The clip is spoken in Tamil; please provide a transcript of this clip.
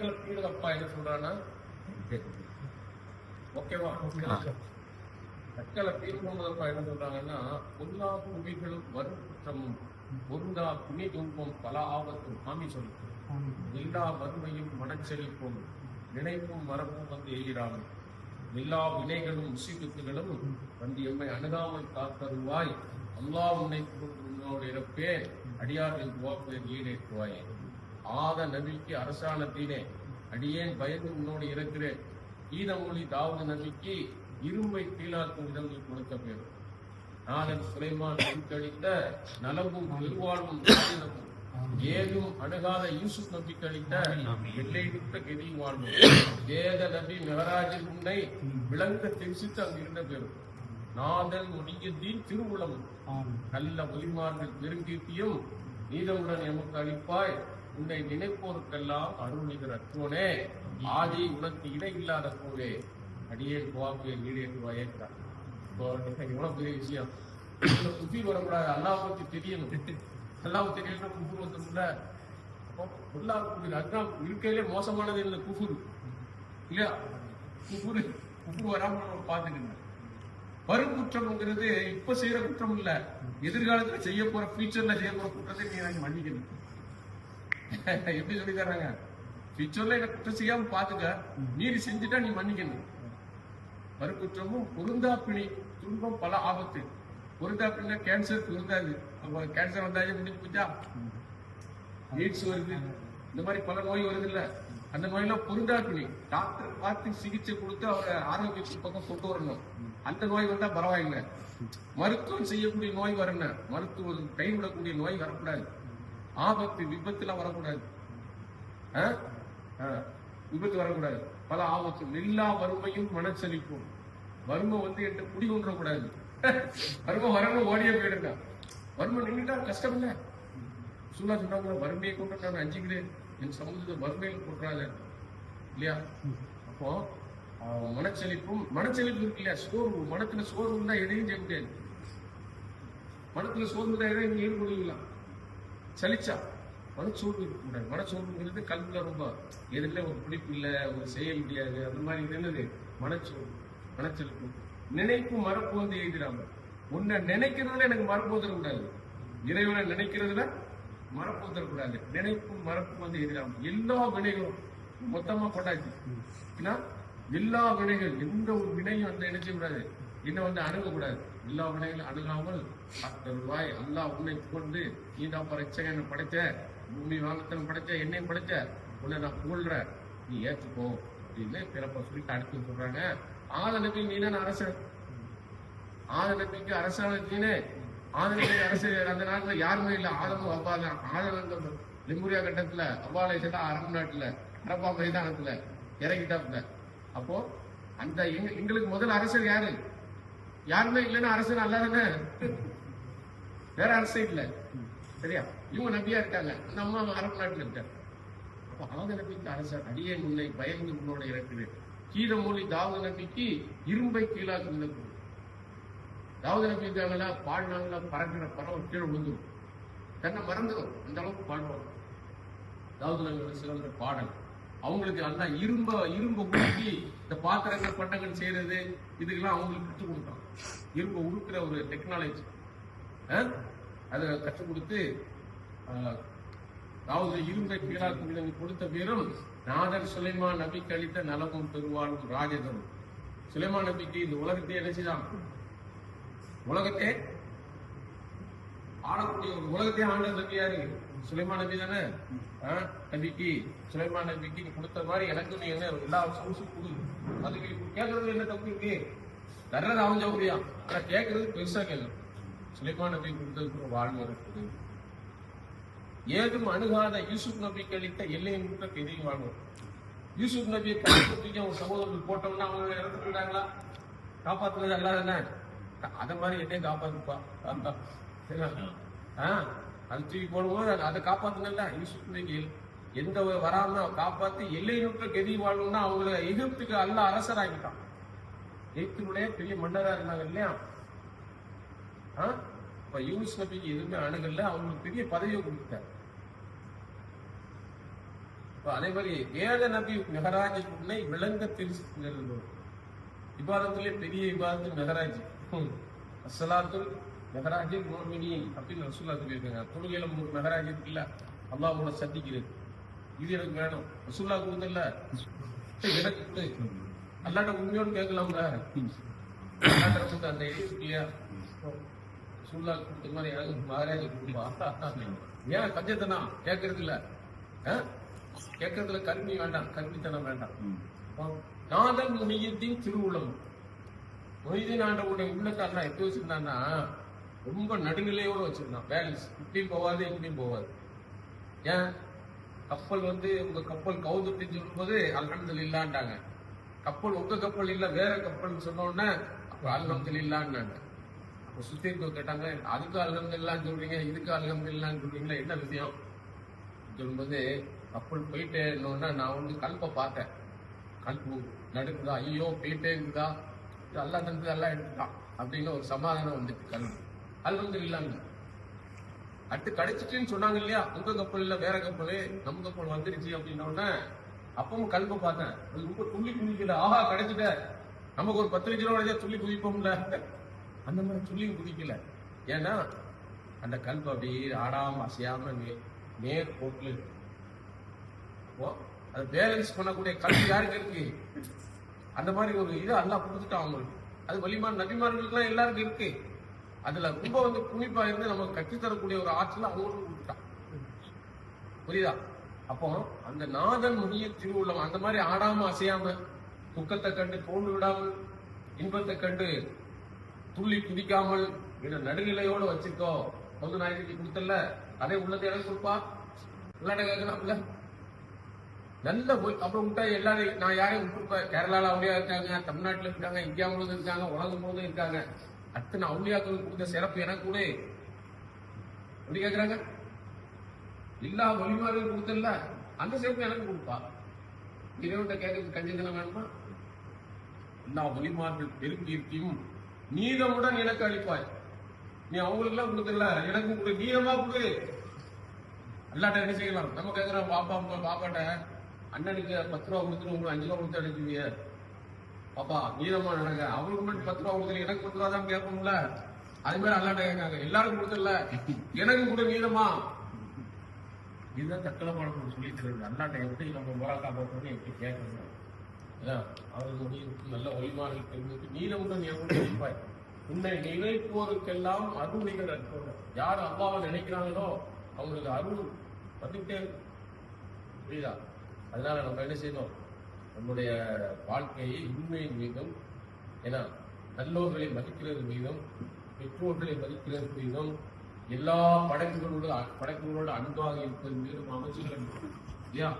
அப்பா என்ன சொல்றான்னா ஓகேவா? தக்கலை தீர்ப்பா என்ன சொல்றாங்கன்னா பொல்லா புவிகளும் வருத்தமும் பொருந்தா துணி துன்பம் பல ஆபத்தும். சாமி சொல்லுது எல்லா வறுமையும் மனச்செழிப்பும் நினைப்பும் மரபும் வந்து எய்கிறார்கள் எல்லா வினைகளும் முசீபத்துகளும் வந்து எம்மை அணுகாமல் காத்தருவாய். அல்லாஹ் உன்னை உன்னோடு இருப்பேன் அடியார்கள் துவாப்பேன் ஈடேற்றுவாயே ஆத நபிக்கு அரசாணத்தினே அடியேன் பயந்து உன்னோடு இருக்கிறேன். ஈதமொழி தாவது நபிக்கு இரும்பை கீழாக்கும் இடங்கள் கொடுத்த பேர் நாதன் சுலைமான் கழித்த நலமும் பெருவாழ்வும் ஏதும் அணுகாத யூசுப் நபி கழித்த எல்லை விட்ட கெதி வாழ்வு. வேத நபி மெகராஜின் உன்னை விளங்க தெரிசித்து அங்கிருந்த பெரும். நாதன் ஒடியத்தின் திருவுளம். நல்ல ஒலிமார்கள் பெருங்கீர்த்தியும் நீதவுடன் எமக்கு அளிப்பாய். உன்னை நினைப்போருக்கெல்லாம் அருள்நிகர் அற்றோனே. ஆதி உனக்கு இடை இல்லாத போவே அடியே கோவாக்கு வீடு என்று இப்போ எவ்வளவு பெரிய விஷயம். புத்தி குஃபி வரக்கூடாது. அல்லாஹ் பத்தி தெரியணும். அல்லாஹ் தெரியணும் குஃபூர் வந்துரும்ல அப்போ அல்லாஹ் குஃபுர் அதுதான் இருக்கையிலே மோசமானது இல்லை குஃபுர். இல்லையா? குஃபுர் குஃபுர் வராம நம்ம பாத்துக்கணும் வரும் குற்றம்ங்கிறது இப்ப செய்யற குற்றம் இல்ல. எதிர்காலத்துல செய்ய போற ஃபியூச்சர்ல செய்ய போற குற்றத்தை நீ எனக்கு மன்னிக்கணும். எப்படி சொல்லி தர்றாங்க? ஃபியூச்சர்ல எனக்கு குற்றம் செய்யாம பாத்துக்க மீறி செஞ்சுட்டா நீ மன்னிக்கணும். மறுகுற்றமும் பொருந்தாப்பிணி துன்பம் பல ஆபத்து. பொருந்தாப்பினா கேன்சர் பொருந்தாது. அப்ப கேன்சர் வந்தாலே முடிஞ்சு போச்சா? எய்ட்ஸ் வருது. இந்த மாதிரி பல நோய் வருது இல்ல அந்த நோயெல்லாம் பொருந்தாப்பிணி டாக்டர் பார்த்து சிகிச்சை கொடுத்து அவரை ஆரோக்கியத்தின் பக்கம் கொண்டு வரணும். அந்த நோய் வந்தா பரவாயில்லை. மருத்துவம் செய்யக்கூடிய நோய் வரணும் மருத்துவம் கைவிடக்கூடிய நோய் வரக்கூடாது. ஆபத்து விபத்துலாம் வரக்கூடாது. ஆ? ஆ. விபத்து வரக்கூடாது. பல ஆபத்து எல்லா வறுமையும் மனச்சலிப்போம். வறுமை வந்து என்கிட்ட குடி கொண்டுறக்கூடாது வறுமை வரணும் ஓடியே போயிடுங்க. வறுமை நின்றுட்டா கஷ்டம் இல்ல சும்மா சொன்னாங்க வறுமையை கொண்டு நான் அஞ்சுக்கிறேன் என் சமூகத்தை வறுமையில் போட்டுறாங்க இல்லையா? அப்போ மனச்சலிப்பும் மனச்சலிப்பு இருக்கு இல்லையா? சோர்வு. மனத்துல சோர்வு தான் எதையும் செய்ய முடியாது. மனத்துல சோர்வு தான் எதையும் ஈடுபடுவீங்களா சலிச்சா மனச்சோர்வு இருக்கக்கூடாது மனச்சோர்வுங்கிறது கல்வில ரொம்ப எதுல ஒரு பிடிப்பு இல்லை ஒரு செய்ய முடியாது அந்த மாதிரி என்னது? மனச்சோர்வு மனச்செலுப்பு. நினைப்பு மறப்பு வந்து எழுதிடாம உன்னை நினைக்கிறதுல எனக்கு மறப்பு வந்துடக்கூடாது இறைவனை நினைக்கிறதுல மறப்பு வந்துடக்கூடாது நினைப்பு மறப்பு வந்து எழுதிடாம எல்லா வினைகளும் மொத்தமா கொண்டாச்சு ஏன்னா எல்லா வினைகள் எந்த ஒரு வினையும் அந்த நினைச்ச கூடாது என்ன வந்து அணுகக்கூடாது. எல்லா வினைகளும் அணுகாமல் பத்து ரூபாய் அல்லாஹ் உன்னை கொண்டு நீ தான் படைச்ச படைச்ச பூமி வானத்தன் படைச்ச என்னையும் படைச்ச உன்னை நான் புகழ்றேன் நீ ஏற்றுக்கோ அப்படின்னு பிறப்ப சொல்லிட்டு அடுத்து சொல்றாங்க. ஆத நீ தான் அரசன் ஆத நபிக்கு அரசாங்கத்தினே ஆத நபி அரசு. அந்த நாட்டுல யாருமே இல்லை. ஆதமும் அப்பா தான் ஆதனங்க அந்த லிம்புரியா கட்டத்துல அவ்வாலை செல்லா அரபு நாட்டுல அரபா மைதானத்துல இறங்கிட்டாப்புல. அப்போ அந்த எங்க- எங்களுக்கு முதல் அரசர் யாரு? யாருமே இல்லைன்னா அரசு நல்லா தானே? வேற அரசே இல்ல. சரியா? இவங்க நம்பியா இருக்காங்க. அந்த அம்மா அரபு நாட்டில் இருக்காங்க. அப்ப அவங்க நம்பிக்கை அரசர் அடியே முன்னை பயந்து உன்னோட இறக்குறேன் கீழ மொழி தாவூது நம்பிக்கு இரும்பை கீழாக விளக்கு தாவது நபி இருக்காங்களா பாடினாங்களா பறக்கிற பறவை கீழே விழுந்துரும் தன்னை மறந்துடும். அந்த அளவுக்கு பாடுவாங்க தாவது நபி சிறந்த பாடல். அவங்களுக்கு நல்லா இரும்ப இரும்ப உருக்கி இந்த பாத்திரங்கள் பட்டங்கள் செய்யறது இதுக்கெல்லாம் அவங்களுக்கு கற்றுக் கொடுத்தாங்க இரும்ப உருக்கிற ஒரு டெக்னாலஜி அதை கற்றுக் கொடுத்து அதாவது இரும்பை கீழாக்கு கொடுத்த வீரம் நாதர் சுலைமான் நபிக்கு அளித்த நலமும் பெருவாழும் ராஜதரும் சுலைமான் நபிக்கு இந்த உலகத்தை என்ன உலகத்தை ஆளக்கூடிய ஒரு உலகத்தையே ஆண்ட நபி சுலைமான் நபி தானே? ஆ? நபிக்கு சுலைமான் நபிக்கு கொடுத்த மாதிரி எனக்கு நீ என்ன எல்லா சொகுசும் கொடு அதுக்கு கேட்கறது என்ன தப்பு இருக்கு? தர்றது அவன் சௌகரியம் ஆனா கேட்கறது பெருசா கேள்வி சுலைமான் நபி கொடுத்ததுக்கு ஒரு வாழ்வு இருக்குது. ஏதும் அணுகாத யூசுப் நபி கழித்த எல்லையை முட்ட பெரிய வாழ்வு. யூசுப் நபியை கைப்பற்றிக்க அவங்க சகோதரர்கள் போட்டோம்னா அவங்க இறந்துட்டாங்களா காப்பாத்துனது அல்லாத என்ன? அத மாதிரி என்னையும் காப்பாத்துப்பா. ஆஹ் அது தூக்கி போடும்போது அதை காப்பாத்தணும்ல யூசுப் நபி எந்த வராமல் வராம காப்பாத்தி எல்லை நுட்ப கெதி வாழணும்னா அவங்கள எகிப்துக்கு அல்ல அரசராகிட்டான் எகிப்தினுடைய பெரிய மன்னரா இருந்தாங்க இல்லையா? இப்ப யூனிஸ் நபிக்கு எதுவுமே அணுகல்ல அவங்களுக்கு பெரிய பதவியை கொடுத்தார் இப்ப அதே மாதிரி ஏழ நபி மெஹராஜி உன்னை விளங்க தெரிஞ்சுக்கிறது விவாதத்திலே பெரிய விவாதத்தில் மெஹராஜ் அசலாத்துல் மெஹராஜில் மோமினி அப்படின்னு ரசூல்லா சொல்லியிருக்காங்க. தொழுகையில உங்களுக்கு மெஹராஜ் இருக்குல்ல? அல்லா உங்களை சந்திக்கிறது இது எனக்கு வேணும். ரசூல்லா கொடுத்தல எனக்கு அல்லாட்ட உண்மையோடு கேட்கலாம்ல? அல்லாட்ட அந்த இல்லையா ரசூல்லா கொடுத்த மாதிரி எனக்கு மகாராஜ் கொடுப்பா? ஏன் கஞ்சத்தனா கேட்கறது இல்ல? கேட்கறதுல கல்வி வேண்டாம். கல்வித்தனம் வேண்டாம். நாதன் முனியத்தின் திருவுளம். மொய்தீன் ஆண்டவருடைய உள்ளத்தை அல்ல எப்படி வச்சிருந்தான்னா ரொம்ப நடுநிலையோட வச்சிருந்தான். பேலன்ஸ் இப்படியும் போகாது இப்படியும் போகாது ஏன்? கப்பல் வந்து உங்க கப்பல் கவுதுட்டின்னு சொல்லும்போது அல்ஹம்துல் இல்லாண்டாங்க கப்பல் உங்க கப்பல் இல்ல வேற கப்பல்னு சொன்ன உடனே அப்ப அல்ஹம்துல் இல்லான்னாங்க அப்ப சுத்தி இருக்க கேட்டாங்க அதுக்கு அல்ஹம்துல்லான்னு சொல்றீங்க இதுக்கு அல்ஹம்துல்லான்னு சொல்றீங்களா என்ன விஷயம்? சொல்லும்போது கப்பல் போயிட்டே இருந்தோன்னா நான் வந்து கல்பை பார்த்தேன். கல்பு நடுக்குதா? ஐயோ போயிட்டே இருக்குதா? இது அல்லா தந்து எல்லாம் எடுத்துட்டான். அப்படின்னு ஒரு சமாதானம் வந்துட்டு கல்வி அல்ஹம்து இல்லாங்க அடுத்து கிடைச்சிட்டுன்னு சொன்னாங்க இல்லையா? உங்க கப்பல் இல்ல வேற கப்பல் நம்ம கப்பல் வந்துருச்சு அப்படின்னோடனே அப்பவும் கல்பை பார்த்தேன். அது ரொம்ப துள்ளி குதிக்கல ஆஹா கிடைச்சிட்ட. நமக்கு ஒரு பத்து லட்சம் ரூபாய் துள்ளி குதிப்போம்ல. அந்த மாதிரி துள்ளி குதிக்கல. ஏன்னா அந்த கல்பு அப்படியே ஆடாம அசையாம நேர் போக்குல அப்போ அது பேலன்ஸ் பண்ணக்கூடிய கல்வி யாருக்கு இருக்கு? அந்த மாதிரி ஒரு இது எல்லாம் கொடுத்துட்டான் அவங்களுக்கு. அது வலிமான் நபிமார்களுக்குலாம் எல்லாருக்கும் இருக்கு. அதுல ரொம்ப வந்து குனிப்பா இருந்து நமக்கு கற்றுத்தரக்கூடிய ஒரு ஆற்றல் அவங்களுக்கு கொடுத்துட்டான். புரியுதா? அப்போ அந்த நாதன் முனிய திருவுள்ளம் அந்த மாதிரி ஆடாம அசையாம துக்கத்தை கண்டு தோண்டு விடாமல் இன்பத்தை கண்டு துள்ளி குதிக்காமல் இதை நடுநிலையோட வச்சிருக்கோ? வந்து நாயகி கொடுத்தல அதே உள்ளத்தை எனக்கு கொடுப்பா உள்ளாட கேட்கலாம்ல. நல்ல போய் அப்புறம் விட்டா எல்லாரும் நான் யாரையும் விட்டுருப்பேன் கேரளால அவளியா இருக்காங்க தமிழ்நாட்டுல இருக்காங்க இந்தியா முழுவதும் இருக்காங்க உலகம் முழுவதும் இருக்காங்க. அத்தனை அவுளியாக்கள் கொடுத்த சிறப்பு எனக்கு கூட. எப்படி கேட்கிறாங்க எல்லா வழிமாறும் கொடுத்தல அந்த சிறப்பு எனக்கு கொடுப்பா. இறைவன்கிட்ட கேட்கறது கஞ்சிதனம் வேணுமா? எல்லா வழிமார்கள் பெருங்கீர்த்தியும் நீதமுடன் எனக்கு அளிப்பாய். நீ அவங்களுக்கு எல்லாம் கொடுக்கல எனக்கு கொடு. நீதமா கொடு. அல்லாட்ட என்ன செய்யலாம்? நம்ம கேட்கிறோம் பாப்பா உங்க பாப்பாட்ட அண்ணனுக்கு பத்து ரூபா கொடுத்துட்டு உங்களுக்கு அஞ்சு ரூபா கொடுத்து அனுப்புவீங்க பாப்பா நீதமா நடக்க அவங்களுக்கு மட்டும் பத்து ரூபா கொடுத்துரு எனக்கு பத்து ரூபா தான் கேட்போம்ல. அது மாதிரி அல்லாட்ட கேட்காங்க. எல்லாரும் கொடுத்துல எனக்கு கூட நீதமா. இதுதான் தக்கலை பாடம் சொல்லி தருது அண்ணாட்ட எப்படி நம்ம முறாக்கா போட்டோம்னு எப்படி கேட்கணும்? அதான் அவர்கள் நல்ல ஒளிமாறல் தெரிஞ்சு நீலவுடன் எவ்வளவு நினைப்பாய் உன்னை நினைப்போருக்கெல்லாம் அருளிகள் அற்புதம். யார் அப்பாவை நினைக்கிறாங்களோ அவங்களுக்கு அருள் வந்துட்டே இருக்கும். புரியுதா? அதனால நம்ம என்ன செய்யணும்? நம்முடைய வாழ்க்கையை உண்மையின் மீதும் ஏன்னா நல்லோர்களை மதிக்கிறது மீதும் பெற்றோர்களை மதிக்கிறது மீதும் எல்லா படைப்புகளோடு படைப்புகளோடு அன்பாக இருப்பது மீதும் அமைச்சுகள் இல்லையா?